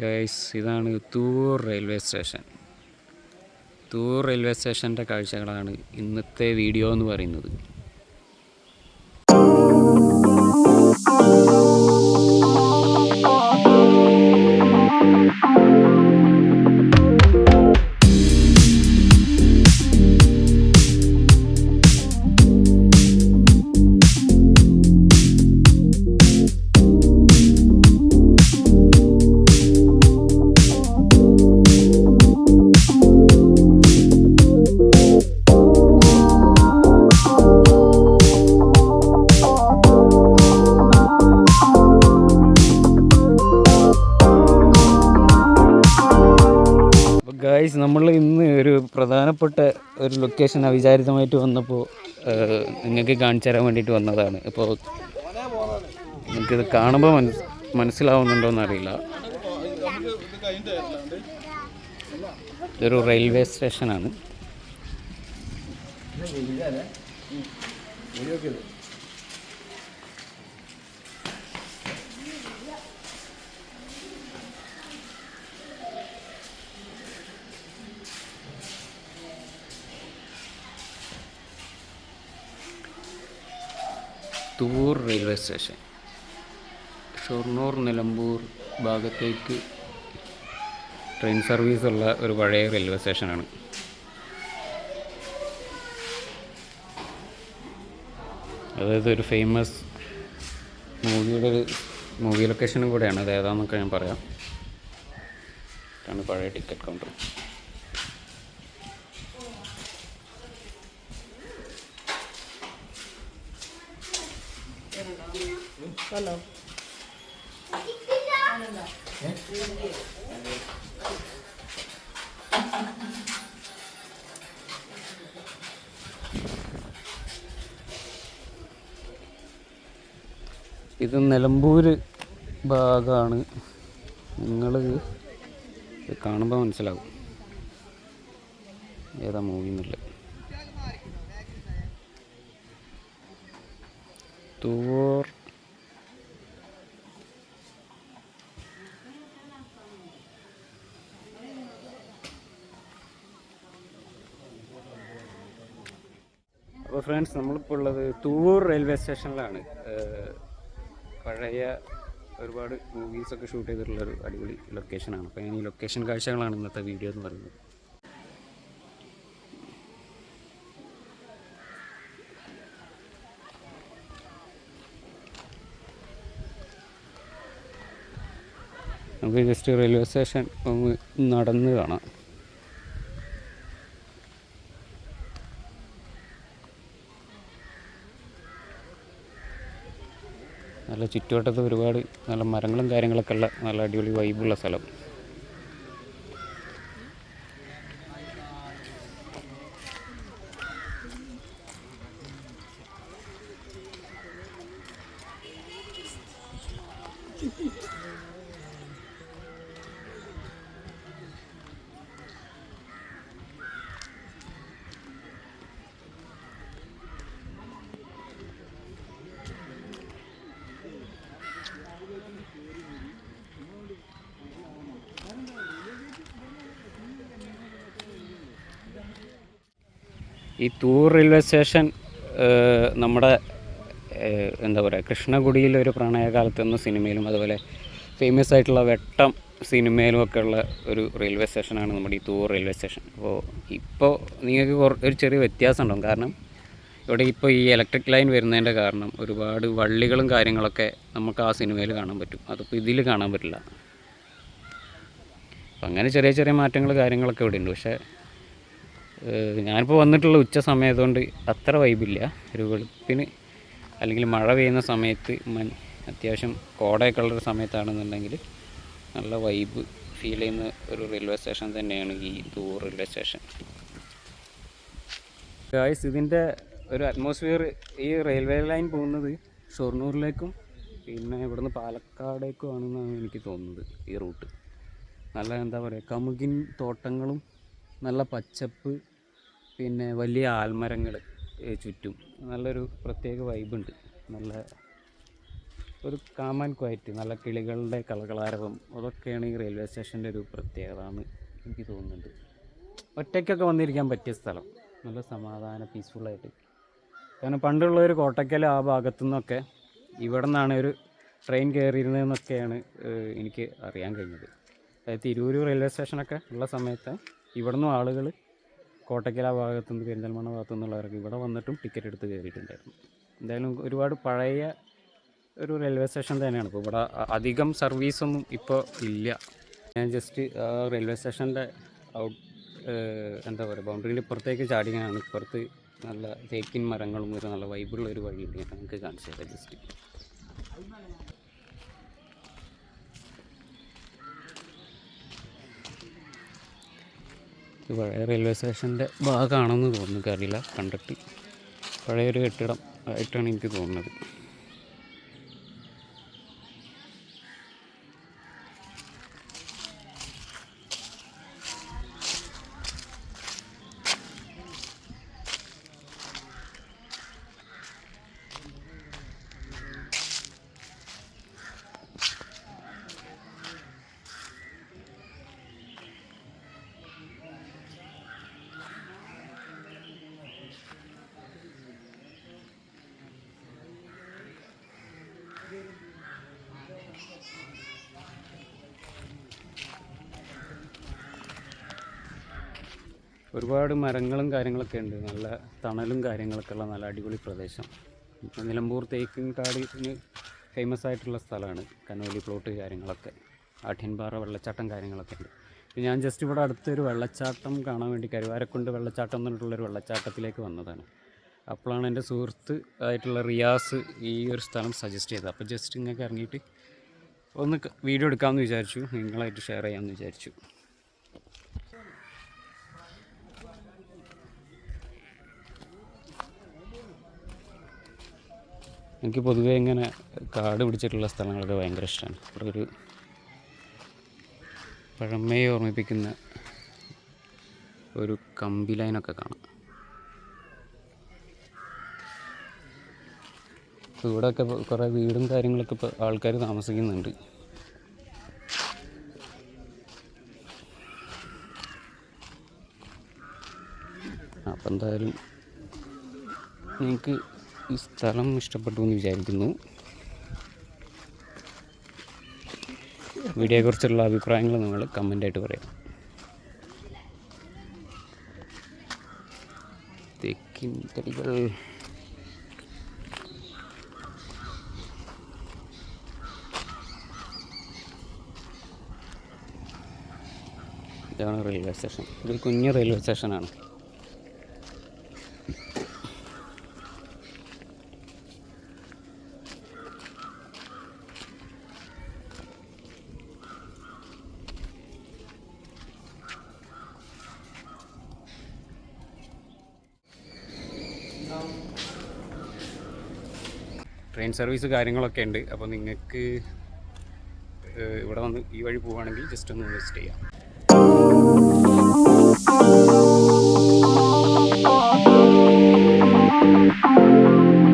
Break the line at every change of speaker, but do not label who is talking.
Guys ഇതാണ് Thoor railway station Thoor railway സ്റ്റേഷന്റെ കാഴ്ചകളാണ് ഇന്നത്തെ വീഡിയോ എന്ന് പറയുന്നത്. അപ്പോൾ പ്രധാനപ്പെട്ട ഒരു ലൊക്കേഷൻ അവിചാരിതമായിട്ട് വന്നപ്പോൾ നിങ്ങൾക്ക് കാണിച്ചു തരാൻ വേണ്ടിയിട്ട് വന്നതാണ്. ഇപ്പോൾ നിങ്ങൾക്കിത് കാണുമ്പോൾ മനസ് മനസ്സിലാവുന്നുണ്ടോ എന്നറിയില്ല ഇതൊരു റെയിൽവേ സ്റ്റേഷനാണ് തൂർ റെയിൽവേ സ്റ്റേഷൻ. ഷൊർണൂർ നിലമ്പൂർ ഭാഗത്തേക്ക് ട്രെയിൻ സർവീസ് ഉള്ള ഒരു പഴയ റെയിൽവേ സ്റ്റേഷനാണ്. അതായത് ഒരു ഫേമസ് മൂവിയുടെ ഒരു മൂവി ലൊക്കേഷനും കൂടെയാണ്. അത് ഏതാണെന്നൊക്കെ ഞാൻ പറയാം. ഇതാണ് പഴയ ടിക്കറ്റ് കൗണ്ടർ. ഇത് നിലമ്പൂർ ഭാഗമാണ് നിങ്ങൾ കാണുമ്പോൾ മനസ്സിലാവും. ഏതാ മൂവി എന്നുള്ളത് തൂർ അപ്പോൾ ഫ്രണ്ട്സ് നമ്മളിപ്പോൾ ഉള്ളത് തൂർ റെയിൽവേ സ്റ്റേഷനിലാണ് പഴയ ഒരുപാട് മൂവീസൊക്കെ ഷൂട്ട് ചെയ്തിട്ടുള്ളൊരു അടിപൊളി ലൊക്കേഷനാണ് അപ്പോൾ ഞാൻ ഈ ലൊക്കേഷൻ കാഴ്ചകളാണ് ഇന്നത്തെ വീഡിയോ എന്ന് പറയുന്നത്. നമുക്ക് ജസ്റ്റ് റെയിൽവേ സ്റ്റേഷൻ ഒന്ന് നടന്ന് കാണാം. നല്ല ചുറ്റുവട്ടത്ത് ഒരുപാട് നല്ല മരങ്ങളും കാര്യങ്ങളൊക്കെ ഉള്ള നല്ല അടിപൊളി വൈബുള്ള സ്ഥലം. ഈ തൂർ റെയിൽവേ സ്റ്റേഷൻ നമ്മുടെ എന്താ പറയുക കൃഷ്ണഗുഡിയിൽ ഒരു പ്രണയകാലത്ത് എന്ന സിനിമയിലും അതുപോലെ ഫേമസ് ആയിട്ടുള്ള വെട്ടം സിനിമയിലും ഒക്കെ ഉള്ള ഒരു റെയിൽവേ സ്റ്റേഷനാണ് നമ്മുടെ ഈ തൂർ റെയിൽവേ സ്റ്റേഷൻ. അപ്പോൾ ഇപ്പോൾ നിങ്ങൾക്ക് ഒരു ചെറിയ വ്യത്യാസം ഉണ്ടാവും കാരണം ഇവിടെ ഇപ്പോൾ ഈ ഇലക്ട്രിക് ലൈൻ വരുന്നതിന്റെ കാരണം ഒരുപാട് വള്ളികളും കാര്യങ്ങളൊക്കെ നമുക്ക് ആ സിനിമയിൽ കാണാൻ പറ്റും. അതിപ്പോൾ ഇതിൽ കാണാൻ പറ്റില്ല. അപ്പം അങ്ങനെ ചെറിയ ചെറിയ മാറ്റങ്ങൾ കാര്യങ്ങളൊക്കെ ഇവിടെ ഉണ്ട്. പക്ഷേ ഞാനിപ്പോൾ വന്നിട്ടുള്ള ഉച്ച സമയത്തുകൊണ്ട് അത്ര വൈബില്ല ഒരു വെളുപ്പിന് അല്ലെങ്കിൽ മഴ പെയ്യുന്ന സമയത്ത് മൻ അത്യാവശ്യം കോടയൊക്കെ ഉള്ളൊരു സമയത്താണെന്നുണ്ടെങ്കിൽ നല്ല വൈബ് ഫീൽ ചെയ്യുന്ന ഒരു റെയിൽവേ സ്റ്റേഷൻ തന്നെയാണ് ഈ ദൂർ റെയിൽവേ സ്റ്റേഷൻ ഗായ്സ് ഇതിന്റെ ഒരു അറ്റ്മോസ്ഫിയർ ഈ റെയിൽവേ ലൈൻ പോകുന്നത് ഷൊർണൂരിലേക്കും പിന്നെ ഇവിടുന്ന് പാലക്കാടേക്കും ആണെന്നാണ് എനിക്ക് തോന്നുന്നത് ഈ റൂട്ട് നല്ല എന്താ പറയുക കമുകിൻ തോട്ടങ്ങളും നല്ല പച്ചപ്പ് പിന്നെ വലിയ ആൽമരങ്ങൾ ചുറ്റും. നല്ലൊരു പ്രത്യേക വൈബുണ്ട്. നല്ല ഒരു കാമൻ ക്വയറ്റ് നല്ല കിളികളുടെ കളകളാരവം അതൊക്കെയാണ് ഈ റെയിൽവേ സ്റ്റേഷന്റെ ഒരു പ്രത്യേകത എന്ന് എനിക്ക് തോന്നുന്നുണ്ട് ഒറ്റയ്ക്കൊക്കെ വന്നിരിക്കാൻ പറ്റിയ സ്ഥലം. നല്ല സമാധാന പീസ്ഫുള്ളായിട്ട് കാരണം പണ്ടുള്ള ഒരു കോട്ടയ്ക്കൽ ആ ഭാഗത്തു നിന്നൊക്കെ ഇവിടെ നിന്നാണ് ഒരു ട്രെയിൻ കയറിയിരുന്നതെന്നൊക്കെയാണ് എനിക്ക് അറിയാൻ കഴിഞ്ഞത്. അതായത് തിരൂർ റെയിൽവേ സ്റ്റേഷനൊക്കെ ഉള്ള സമയത്ത് ഇവിടെ നിന്നും ആളുകൾ കോട്ടയ്ക്കൽ ആ ഭാഗത്തു നിന്ന് പെരിന്തൽമണ്ണ ഭാഗത്തു നിന്നുള്ളവർക്ക് ഇവിടെ വന്നിട്ടും ടിക്കറ്റ് എടുത്ത് കയറിയിട്ടുണ്ടായിരുന്നു. എന്തായാലും ഒരുപാട് പഴയ ഒരു റെയിൽവേ സ്റ്റേഷൻ തന്നെയാണ്. ഇപ്പോൾ ഇവിടെ അധികം സർവീസൊന്നും ഇപ്പോൾ ഇല്ല. ഞാൻ ജസ്റ്റ് റെയിൽവേ സ്റ്റേഷന്റെ ഔട്ട് എന്താ പറയുക ബൗണ്ടറിന്റെ ഇപ്പുറത്തേക്ക് ചാടിയാണ് ഇപ്പുറത്ത് നല്ല തേക്കിൻ മരങ്ങളും ഒരു നല്ല വൈബുള്ള ഒരു വഴിയുണ്ട് ഞാൻ നിങ്ങൾക്ക് കാണിച്ചു തരാം ജസ്റ്റ് പഴയ റെയിൽവേ സ്റ്റേഷന്റെ ഭാഗമാണെന്ന് തോന്നുന്നു. അറിയില്ല കണ്ടിട്ട് പഴയൊരു കെട്ടിടം ആയിട്ടാണ് എനിക്ക് തോന്നുന്നത്. ഒരുപാട് മരങ്ങളും കാര്യങ്ങളൊക്കെ ഉണ്ട്. നല്ല തണലും കാര്യങ്ങളൊക്കെ ഉള്ള നല്ല അടിപൊളി പ്രദേശം. നിലമ്പൂർ തേക്കിൻകാടിന് ഫേമസ് ആയിട്ടുള്ള സ്ഥലമാണ്. കനോലി പ്ലോട്ട് കാര്യങ്ങളൊക്കെ. ആഠ്യൻപാറ വെള്ളച്ചാട്ടം കാര്യങ്ങളൊക്കെ ഉണ്ട്. ഞാൻ ജസ്റ്റ് ഇവിടെ അടുത്തൊരു വെള്ളച്ചാട്ടം കാണാൻ വേണ്ടി കരുവാരക്കുണ്ട് വെള്ളച്ചാട്ടം എന്ന് പറഞ്ഞിട്ടുള്ളൊരു വെള്ളച്ചാട്ടത്തിലേക്ക് വന്നതാണ്. അപ്പോഴാണ് എന്റെ സുഹൃത്ത് ആയിട്ടുള്ള റിയാസ് ഈ ഒരു സ്ഥലം സജസ്റ്റ് ചെയ്തത്. അപ്പോൾ ജസ്റ്റ് ഇങ്ങനെ ഇറങ്ങിയിട്ട് ഒന്ന് വീഡിയോ എടുക്കാമെന്ന് വിചാരിച്ചു. നിങ്ങളായിട്ട് ഷെയർ ചെയ്യാമെന്ന് വിചാരിച്ചു. എനിക്ക് പൊതുവേ ഇങ്ങനെ കാട് പിടിച്ചിട്ടുള്ള സ്ഥലങ്ങളൊക്കെ ഭയങ്കര ഇഷ്ടമാണ്. ഇവിടെ ഒരു പഴമയെ ഓർമ്മിപ്പിക്കുന്ന ഒരു കമ്പി ലൈനൊക്കെ കാണാം. ഇവിടെയൊക്കെ കുറേ വീടും കാര്യങ്ങളൊക്കെ ഇപ്പോൾ ആൾക്കാർ താമസിക്കുന്നുണ്ട്. അപ്പം എന്തായാലും നിങ്ങൾക്ക് ഈ സ്ഥലം ഇഷ്ടപ്പെട്ടു എന്ന് വിചാരിക്കുന്നു വീഡിയോയെക്കുറിച്ചുള്ള അഭിപ്രായങ്ങൾ നിങ്ങൾ കമന്റായിട്ട് പറയാം. തെക്കിൻ തടികൾ ഇതാണ് റെയിൽവേ സ്റ്റേഷൻ ഇതൊരു കുഞ്ഞ് റെയിൽവേ സ്റ്റേഷനാണ് ട്രെയിൻ സർവീസ് കാര്യങ്ങളൊക്കെ ഉണ്ട്. അപ്പോൾ നിങ്ങൾക്ക് ഇവിടെ വന്ന് ഈ വഴി പോവുകയാണെങ്കിൽ ജസ്റ്റ് ഒന്ന് വിസിറ്റ് ചെയ്യാം.
Thank